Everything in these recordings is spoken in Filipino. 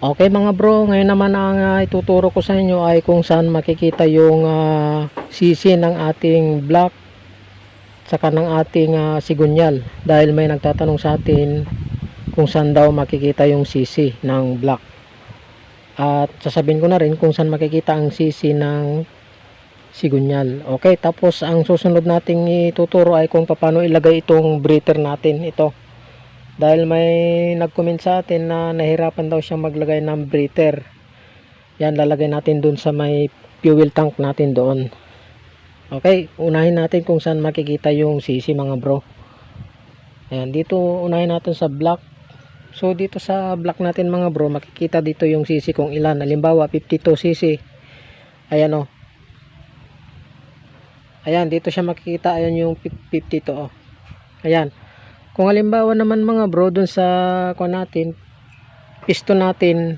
Okay mga bro, ngayon naman ang ah, ituturo ko sa inyo ay kung saan makikita yung ah, sisi ng ating block saka ng ating ah, sigunyal. Dahil may nagtatanong sa atin kung saan daw makikita yung sisi ng block at sasabihin ko na rin kung saan makikita ang sisi ng sigunyal. Okay tapos ang susunod nating ituturo ay kung paano ilagay itong breather natin. Ito dahil may nag-comment sa atin na nahirapan daw siyang maglagay ng breather. Yan lalagay natin dun sa may fuel tank natin doon. Okay unahin natin kung saan makikita yung sisi mga bro. Ayan dito unahin natin sa block. So dito sa block natin mga bro makikita dito yung sisi kung ilan. Halimbawa 52 sisi ayan o ayan dito siya makikita. Ayan yung 52 oh. ayan kung halimbawa naman mga bro dun sa kuha natin piston natin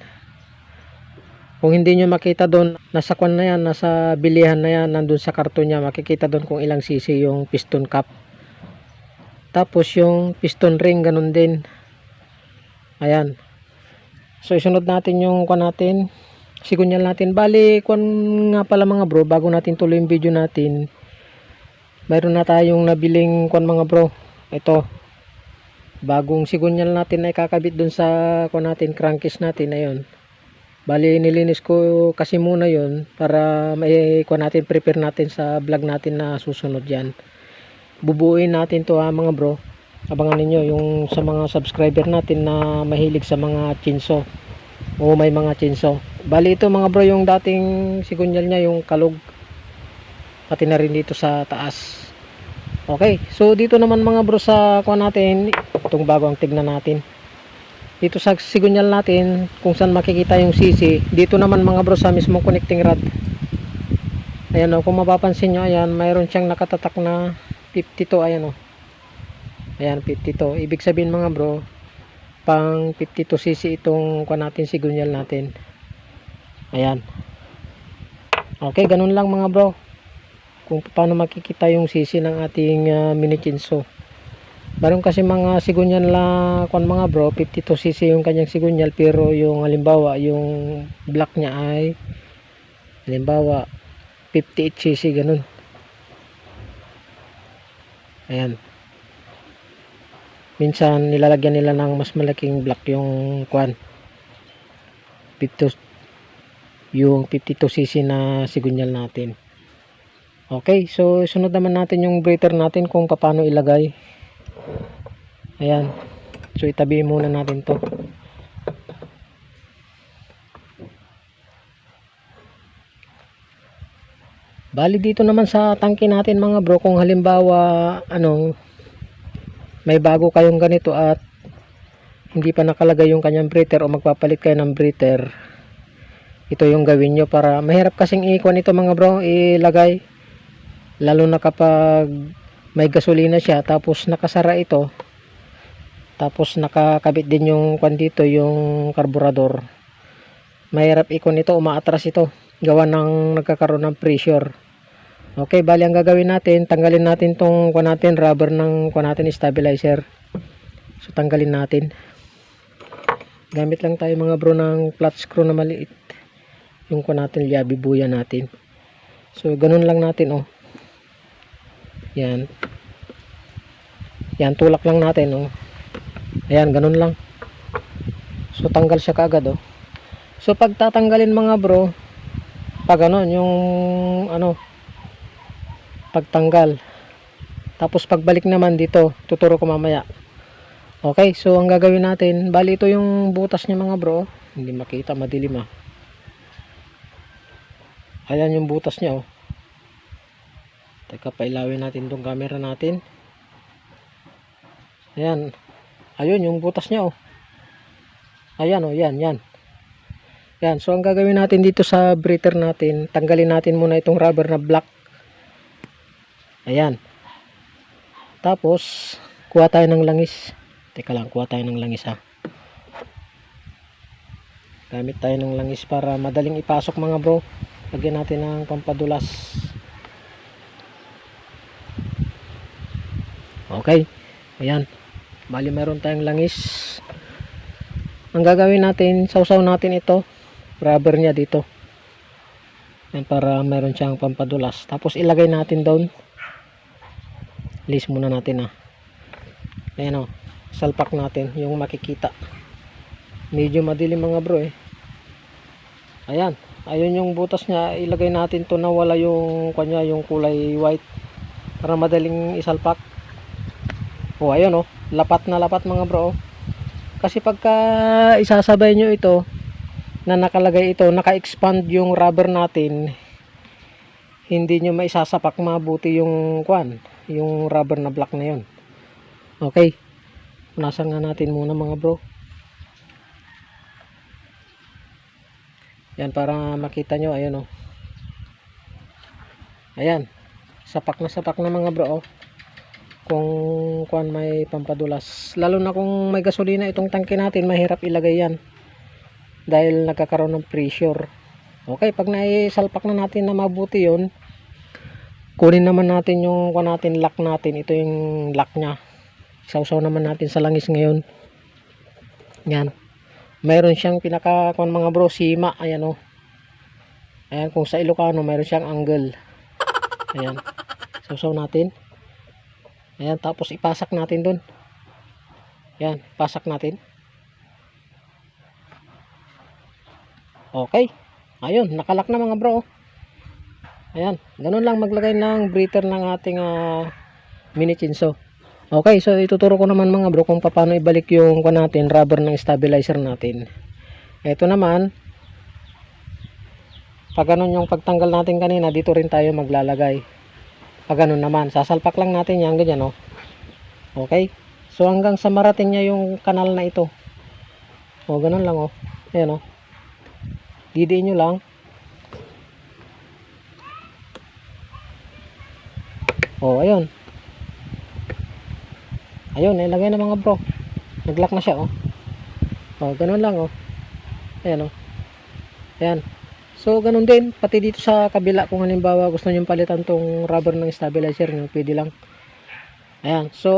kung hindi nyo makita doon nasa kwan na yan nasa bilihan na yan nandun sa karton niya makikita doon kung ilang cc yung piston cap. Tapos yung piston ring ganun din. Ayan. So isunod natin yung kwan natin sigunyal natin. Bali kwan nga pala mga bro bago natin tuloy yung video natin mayroon na tayong nabiling kwan mga bro. Ito bagong sigunyal natin ay kakabit dun sa kwan natin crankcase natin ayun. Bali nilinis ko kasi muna yon para may kwan natin prepare natin sa vlog natin na susunod yan. Bubuuin natin to ha mga bro. Abangan ninyo yung sa mga subscriber natin na mahilig sa mga chinso. O may mga chinso. Bali ito mga bro yung dating sigunyal niya yung kalog. Pati na rin dito sa taas. Okay so dito naman mga bro sa kuha natin itong bago ang tignan natin. Dito sa sigunyal natin kung saan makikita yung sisi dito naman mga bro sa mismong connecting rod. Ayan o kung mapapansin nyo ayan mayroon siyang nakatatak na 52 ayan o ayan 52 ibig sabihin mga bro pang 52 cc itong kuha natin sigunyal natin. Ayan. Okay ganun lang mga bro. Kung paano makikita yung sisi ng ating uh, mini chinso Meron kasi mga sigunyal na kung mga bro 52cc yung kanyang sigunyal pero yung halimbawa yung black niya ay halimbawa 58cc ganun. Ayan. Minsan nilalagyan nila ng mas malaking black yung kwan. 50 yung 52cc na sigunyal natin. Okay so sunod naman natin yung breather natin kung paano ilagay ayan. So itabi muna natin to. Bali dito naman sa tangke natin mga bro kung halimbawa ano may bago kayong ganito at hindi pa nakalagay yung kanyang breather o magpapalit kayo ng breather ito yung gawin nyo para mahirap kasing ikuan ito mga bro ilagay. Lalo na kapag may gasolina siya tapos nakasara ito tapos nakakabit din yung kwan dito yung karburador. Mahirap ikon ito umaatras ito. Gawa ng nagkakaroon ng pressure. Okay bali ang gagawin natin tanggalin natin tong kwan natin rubber ng kwan natin stabilizer. So tanggalin natin. Gamit lang tayo mga bro ng flat screw na maliit. Yung kwan natin liabi buya natin. So ganun lang natin oh. Yan. Yan, tulak lang natin, oh. Ayan, ganun lang. So, tanggal siya kaagad, oh. So, pag tatanggalin mga bro, pag ano, yung, ano, pagtanggal. Tapos, pagbalik naman dito, tuturo ko mamaya. Okay, so, ang gagawin natin, bali ito yung butas niya mga bro. Hindi makita, madilim, ah. Ayan yung butas niya, oh. Teka, pailawin natin tong camera natin. Ayan. Ayun, yung butas niya, oh. Ayan, oh, yan, yan. Yan, so ang gagawin natin dito sa breather natin, tanggalin natin muna itong rubber na black. Ayan. Tapos, kuha tayo ng langis. Teka lang, kuha tayo ng langis, ha. Gamit tayo ng langis para madaling ipasok, mga bro. Lagyan natin ng pampadulas. Okay. Ayan. Bali meron tayong langis. ang gagawin natin, sausaw natin ito, rubber niya dito. Yan, para meron siyang pampadulas. Tapos ilagay natin doon. List muna natin ah. Ayan o, salpak natin yung makikita. Medyo madilim mga bro eh. Ayan, ayun yung butas niya, ilagay natin to na wala yung kanya yung kulay white para madaling isalpak. Oh, ayun oh, lapat na lapat mga bro. oh. Kasi pagka isasabay nyo ito, na nakalagay ito, naka-expand yung rubber natin, hindi nyo maisasapak mabuti yung kwan, yung rubber na black na yun. Okay. Punasan nga natin muna mga bro. Yan para makita nyo, ayun oh. Ayan. Sapak na sapak na mga bro oh. Kung kuan may pampadulas. Lalo na kung may gasolina itong tangke natin, mahirap ilagay yan. Dahil nagkakaroon ng pressure. Okay, pag naisalpak na natin na mabuti yon kunin naman natin yung kuan natin, lock natin. Ito yung lock niya. Sausaw naman natin sa langis ngayon. Yan. Mayroon siyang pinaka kuan mga bro, sima. Ayan oh. Ayan, kung sa Ilocano, mayroon siyang angle. Ayan. Sausaw natin. Ayan, tapos ipasak natin dun. Ayan, pasak natin. Okay. Ayun, nakalak na mga bro. Ayan, ganun lang maglagay ng breather ng ating ah, mini chinso. Okay, so ituturo ko naman mga bro kung paano ibalik yung kuwan natin, rubber ng stabilizer natin. Ito naman, pag ganun yung pagtanggal natin kanina, dito rin tayo maglalagay. Pag ganun naman, sasalpak lang natin yan, ganyan oh. Okay? So hanggang sa marating niya yung kanal na ito. O, ganun lang oh. Ayan oh. Didiin nyo lang. O, ayun. Ayun, ilagay na mga bro. Naglock na siya oh. O, ganun lang oh. Ayan oh. Ayan. So, ganun din. Pati dito sa kabila, kung halimbawa gusto nyo palitan tong rubber ng stabilizer nyo, pwede lang. Ayan. So,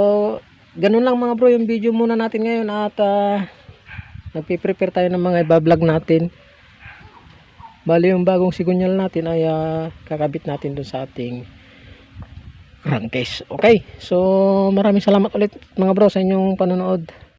ganun lang mga bro yung video muna natin ngayon at ah, nagpiprepare tayo ng mga ibablog natin. Bali yung bagong sigunyal natin ay ah, kakabit natin dun sa ating crankcase. Okay. So, maraming salamat ulit mga bro sa inyong panonood.